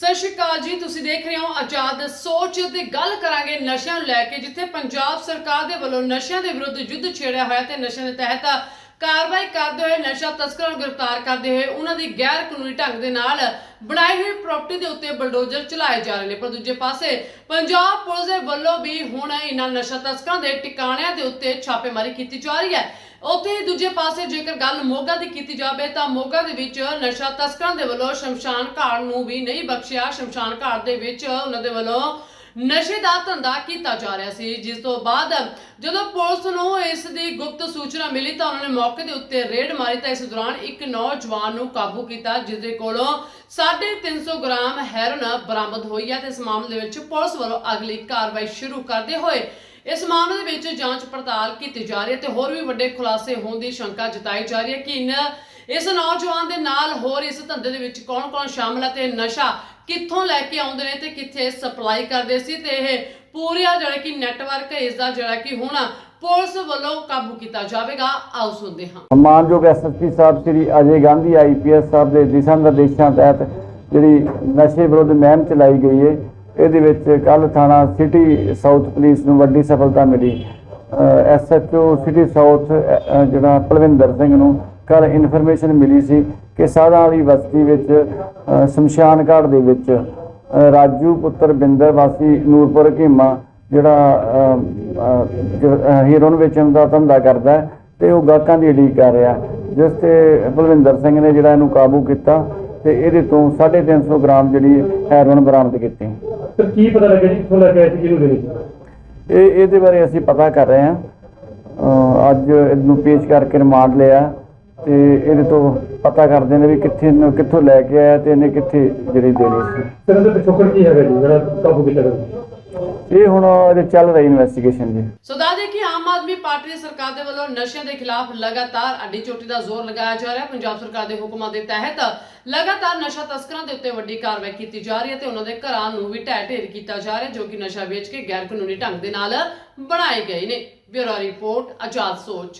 ਸਤਿ ਸ਼੍ਰੀ ਅਕਾਲ ਜੀ, ਤੁਸੀਂ ਦੇਖ ਰਹੇ ਹੋ ਆਜ਼ਾਦ ਸੋਚ ਤੇ ਗੱਲ ਕਰਾਂਗੇ ਨਸ਼ਿਆਂ ਨੂੰ ਲੈ ਕੇ, ਜਿੱਥੇ ਪੰਜਾਬ ਸਰਕਾਰ ਦੇ ਵੱਲੋਂ ਨਸ਼ਿਆਂ ਦੇ ਵਿਰੁੱਧ ਯੁੱਧ ਛੇੜਿਆ ਹੋਇਆ ਤੇ ਨਸ਼ਿਆਂ ਦੇ ਤਹਿਤ ਕਾਰਵਾਈ ਕਰਦੇ ਹੋਏ ਨਸ਼ਾ ਤਸਕਰਾਂ ਨੂੰ ਗ੍ਰਿਫਤਾਰ ਕਰਦੇ ਹੋਏ ਉਹਨਾਂ ਦੀ ਗੈਰ ਕਾਨੂੰਨੀ ਢੰਗ ਦੇ ਨਾਲ ਬਣਾਈ ਹੋਈ ਪ੍ਰਾਪਰਟੀ ਦੇ ਉੱਤੇ ਬਲਡੋਜ਼ਰ ਚਲਾਏ ਜਾ ਰਹੇ ਨੇ। ਪਰ ਦੂਜੇ ਪਾਸੇ ਪੰਜਾਬ ਪੁਲਿਸ ਦੇ ਵੱਲੋਂ ਵੀ ਹੁਣ ਇਹਨਾਂ ਨਸ਼ਾ ਤਸਕਰਾਂ ਦੇ ਟਿਕਾਣਿਆਂ ਦੇ ਉੱਤੇ ਛਾਪੇਮਾਰੀ ਕੀਤੀ ਜਾ ਰਹੀ ਹੈ। ਉੱਥੇ ਹੀ ਦੂਜੇ ਪਾਸੇ ਜੇਕਰ ਗੱਲ ਮੋਗਾ ਦੀ ਕੀਤੀ ਜਾਵੇ ਤਾਂ ਮੋਗਾ ਦੇ ਵਿੱਚ ਨਸ਼ਾ ਤਸਕਰਾਂ ਦੇ ਵੱਲੋਂ ਸ਼ਮਸ਼ਾਨ ਘਾਟ ਨੂੰ ਵੀ ਨਹੀਂ ਬਖਸ਼ਿਆ। ਸ਼ਮਸ਼ਾਨ ਘਾਟ ਦੇ ਵਿੱਚ ਉਹਨਾਂ ਦੇ ਵੱਲੋਂ ਨਸ਼ੇ ਦਾ ਧੰਦਾ ਕੀਤਾ ਜਾ ਰਿਹਾ ਸੀ। ਜਿਸ ਤੋਂ ਬਾਅਦ ਜਦੋਂ ਪੁਲਿਸ ਨੂੰ ਇਸ ਦੀ ਗੁਪਤ ਸੂਚਨਾ ਮਿਲੀ ਤਾਂ ਉਹਨਾਂ ਨੇ ਮੌਕੇ ਦੇ ਉੱਤੇ ਰੇਡ ਮਾਰੀ ਤਾਂ ਇਸ ਦੌਰਾਨ ਇੱਕ ਨੌਜਵਾਨ ਨੂੰ ਕਾਬੂ ਕੀਤਾ, ਜਿਸ ਦੇ ਕੋਲੋਂ 350 ਗ੍ਰਾਮ ਹੈਰੋਨ ਬਰਾਮਦ ਹੋਈ ਹੈ ਤੇ ਇਸ ਮਾਮਲੇ ਵਿੱਚ ਪੁਲਿਸ ਵੱਲੋਂ ਅਗਲੀ ਕਾਰਵਾਈ ਸ਼ੁਰੂ ਕਰਦੇ ਹੋਏ ਇਸ ਮਾਮਲੇ ਦੇ ਵਿੱਚ ਜਾਂਚ ਪੜਤਾਲ ਕੀਤੀ ਜਾ ਰਹੀ ਹੈ ਤੇ ਹੋਰ ਵੀ ਵੱਡੇ ਖੁਲਾਸੇ ਹੋਣ ਦੀ ਸ਼ੰਕਾ ਜਤਾਈ ਜਾ ਰਹੀ ਹੈ ਕਿ ਇਨ ਇਸ ਨੌਜਵਾਨ ਦੇ ਨਾਲ ਹੋਰ ਇਸ ਧੰਦੇ ਦੇ ਵਿੱਚ ਕੌਣ-ਕੌਣ ਸ਼ਾਮਲ ਹੈ ਤੇ ਨਸ਼ਾ ਕਿੱਥੋਂ ਲੈ ਕੇ ਆਉਂਦੇ ਨੇ ਤੇ ਕਿੱਥੇ ਸਪਲਾਈ ਕਰਦੇ ਸੀ ਤੇ ਇਹ ਪੂਰਾ ਜਿਹੜਾ ਕਿ ਨੈਟਵਰਕ ਇਸ ਦਾ ਜਿਹੜਾ ਕਿ ਹੁਣ ਪੁਲਿਸ ਵੱਲੋਂ ਕਾਬੂ ਕੀਤਾ ਜਾਵੇਗਾ। ਆਓ ਸੁਣਦੇ ਹਾਂ। ਮਾਨਯੋਗ ਐਸਐਸਪੀ ਸਾਹਿਬ, ਸ੍ਰੀ ਅਜੇ ਗਾਂਧੀ ਆਈਪੀਐਸ ਸਾਹਿਬ ਦੇ ਦਿਸ਼ਾ ਨਿਰਦੇਸ਼ਾਂ ਤਹਿਤ ਜਿਹੜੀ ਨਸ਼ੇ ਵਿਰੁੱਧ ਮੁਹਿੰਮ ਚਲਾਈ ਗਈ ਹੈ ਇਹਦੇ ਵਿੱਚ ਕੱਲ ਥਾਣਾ ਸਿਟੀ ਸਾਊਥ ਪੁਲਿਸ ਨੂੰ ਵੱਡੀ ਸਫਲਤਾ ਮਿਲੀ। ਐਸਐਚਓ ਸਿਟੀ ਸਾਊਥ ਜਿਹੜਾ ਪਲਵਿੰਦਰ ਸਿੰਘ ਨੂੰ ਕੱਲ ਇਨਫੋਰਮੇਸ਼ਨ ਮਿਲੀ ਸੀ ਕਿ ਸਾਧਾਂ ਵਾਲੀ ਬਸਤੀ ਵਿੱਚ ਸ਼ਮਸ਼ਾਨ ਘਾਟ ਦੇ ਵਿੱਚ ਰਾਜੂ ਪੁੱਤਰ ਬਿੰਦਰ ਵਾਸੀ ਨੂਰਪੁਰ ਕੀਮਾ ਜਿਹੜਾ ਹੀਰੋਨ ਵੇਚਣ ਦਾ ਧੰਦਾ ਕਰਦਾ ਹੈ ਤੇ ਉਹ ਗਾਹਕਾਂ ਦੀ ਉਡੀਕ ਕਰ ਰਿਹਾ ਜਿਸ ਤੇ ਬਲਵਿੰਦਰ ਸਿੰਘ ਨੇ ਜਿਹੜਾ ਇਹਨੂੰ ਕਾਬੂ ਕੀਤਾ ਤੇ ਇਹਦੇ ਤੋਂ 350 ਗ੍ਰਾਮ ਜਿਹੜੀ ਹੈਰੋਨ ਬਰਾਮਦ ਕੀਤੀ। ਸਰ ਕੀ ਪਤਾ ਲੱਗਿਆ ਜੀ ਕਿੱਥੋਂ ਲੈ ਕੇ ਆਏ ਸੀ ਕਿਹਨੂੰ ਸੀ ਇਹ ਇਹਦੇ ਬਾਰੇ ਅਸੀਂ ਪਤਾ ਕਰ ਰਹੇ ਹਾਂ। ਅੱਜ ਇਹਨੂੰ ਪੇਸ਼ ਕਰਕੇ ਰਿਮਾਂਡ ਲਿਆ। ਤੇ ਇਹਦੇ ਤੋਂ ਪਤਾ ਕਰਦੇ ਨੇ ਵੀ ਕਿੱਥੇ ਕਿੱਥੋਂ ਲੈ ਕੇ ਆਇਆ ਤੇ ਇਹਨੇ ਕਿੱਥੇ ਜਿਹੜੀ ਦੇਣੀ ਸੀ। ਸਰ ਇਹਦਾ ਪਿਛੋਕੜ ਕੀ ਹੈਗਾ ਜੀ? ਜਿਹੜਾ ਕਾਬੂ ਕੀਤਾ ਗਿਆ ਇਹ ਹੁਣ ਇਹਦੇ ਚੱਲ ਰਹੀ ਇਨਵੈਸਟੀਗੇਸ਼ਨ ਜੀ। ਸੋ ਦੱਸਦੇ ਕਿ ਆਮ ਆਦਮੀ ਪਾਰਟੀ ਦੀ ਸਰਕਾਰ ਦੇ ਵੱਲੋਂ ਨਸ਼ਿਆਂ ਦੇ ਖਿਲਾਫ ਲਗਾਤਾਰ ਅੱਡੀ ਚੋਟੀ ਦਾ ਜ਼ੋਰ ਲਗਾਇਆ ਜਾ ਰਿਹਾ। ਹੈ ਪੰਜਾਬ ਸਰਕਾਰ ਦੇ ਹੁਕਮਾਂ ਦੇ ਤਹਿਤ ਲਗਾਤਾਰ ਨਸ਼ਾ ਤਸਕਰਾਂ ਦੇ ਉੱਤੇ ਵੱਡੀ ਕਾਰਵਾਈ ਕੀਤੀ ਜਾ ਰਹੀ ਹੈ ਤੇ ਉਹਨਾਂ ਦੇ ਘਰਾਂ ਨੂੰ ਵੀ ਢਹਿ ਢੇਰ ਕੀਤਾ ਜਾ ਰਿਹਾ ਹੈ, ਜੋ ਕਿ ਨਸ਼ਾ ਵੇਚ ਕੇ ਗੈਰ ਕਾਨੂੰਨੀ ਢੰਗ ਦੇ ਨਾਲ ਬਣਾਏ ਗਏ ਨੇ। ਬਿਊਰੋ ਰਿਪੋਰਟ ਆਜ਼ਾਦ ਸੋਚ।